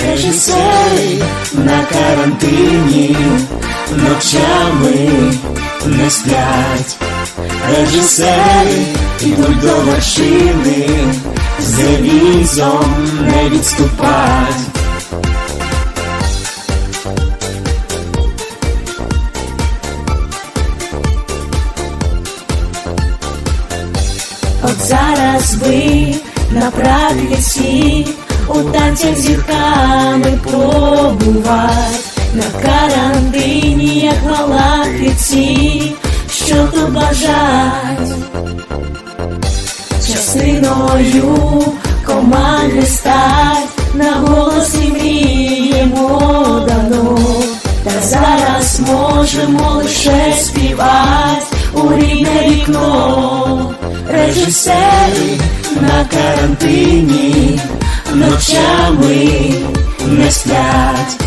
Режисери на карантині ночами не сплять, режисери ідуть до вершини, з девізом не відступать. От зараз ви на практиці у танцях зірками побувать на карантині, як в галактиці, що то бажать. Частиною команди стать на голосі мріємо дано, та зараз можемо лише співати у рідне вікно. Режисери на карантині, ночами не сплять,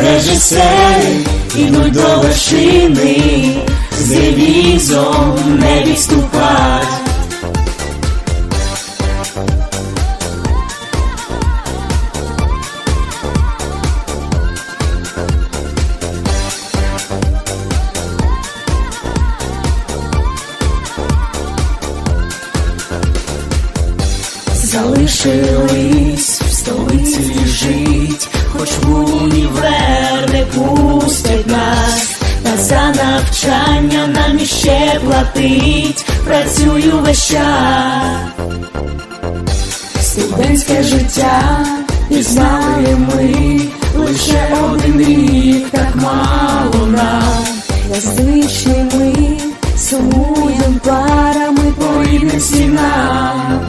режисери ідуть до вершини, з девізом не відступать. Залишились в столиці жить, хоч в універ не пустять нас, та за навчання нам іще платить, працюю весь час. Студентське життя пізнали ми лише один рік, так мало нам. Звичні ми сумуєм парами по рідним стінам.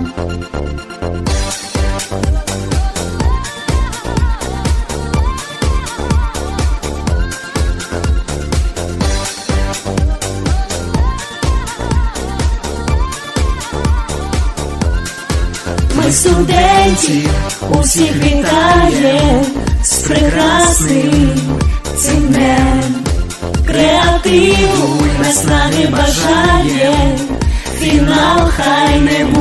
Ми студентів усіх вітає з прекрасним цим днем. Креативу нас наснаги бажає, фінал хай не буде.